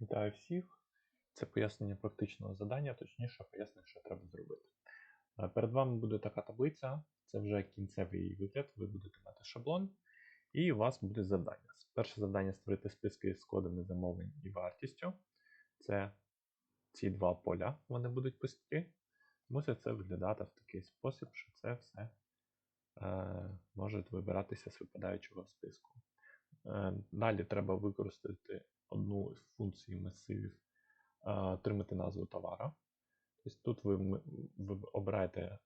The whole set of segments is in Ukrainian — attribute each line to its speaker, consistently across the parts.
Speaker 1: Вітаю всіх. Це пояснення практичного завдання, точніше пояснення, що треба зробити. Е, Перед вами буде така таблиця, це вже кінцевий її вигляд, ви будете мати шаблон, і у вас буде завдання. Перше завдання створити списки з кодами замовлень і вартістю. Це ці два поля вони будуть пусті. Мусить це виглядати в такий спосіб, що це все е, може вибиратися з випадаючого списку. Е, Далі треба використати одну з функцій масивів, е, отримати назву товара. Тобто тут ви, ви обираєте,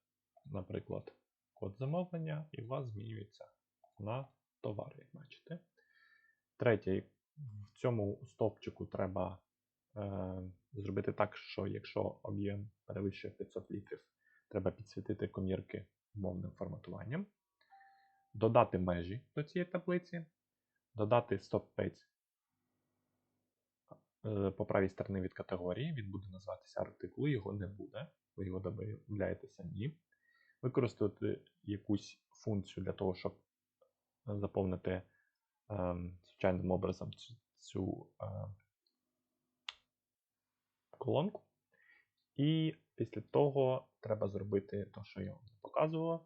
Speaker 1: наприклад, код замовлення, і у вас змінюється на товар, як бачите. Третє, в цьому стовпчику треба е, зробити так, що якщо об'єм перевищує 500 літрів, треба підсвітити комірки умовним форматуванням, додати межі до цієї таблиці, додати стоп-пейдж е, по правій стороні від категорії, він буде називатися артикул, його не буде, ви його додаєте самі. Використати якусь функцію для того, щоб заповнити ем, звичайним образом цю, цю е, колонку. І після того треба зробити те, що я вам показував.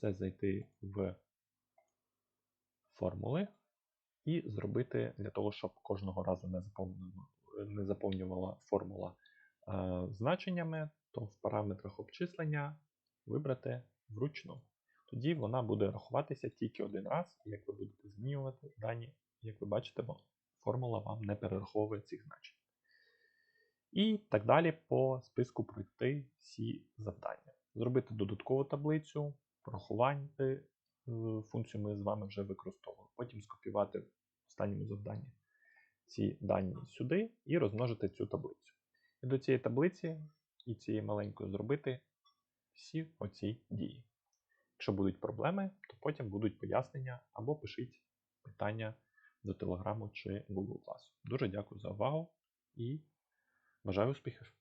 Speaker 1: Це зайти в формули і зробити для того, щоб кожного разу не заповнювала, формула е, значеннями, то в параметрах обчислення вибрати вручну. Тоді вона буде рахуватися тільки один раз, і як ви будете змінювати дані, як ви бачите, формула вам не перераховує цих значень. І так далі по списку пройти всі завдання. Зробити додаткову таблицю, порахувати е, функцію ми з вами вже використовували. Потім скопіювати останньому завданні ці дані сюди і розмножити цю таблицю. І до цієї таблиці і цієї маленької зробити всі оці дії. Якщо будуть проблеми, то потім будуть пояснення або пишіть питання до Телеграму чи Google Дуже дякую за увагу і бажаю успіхів!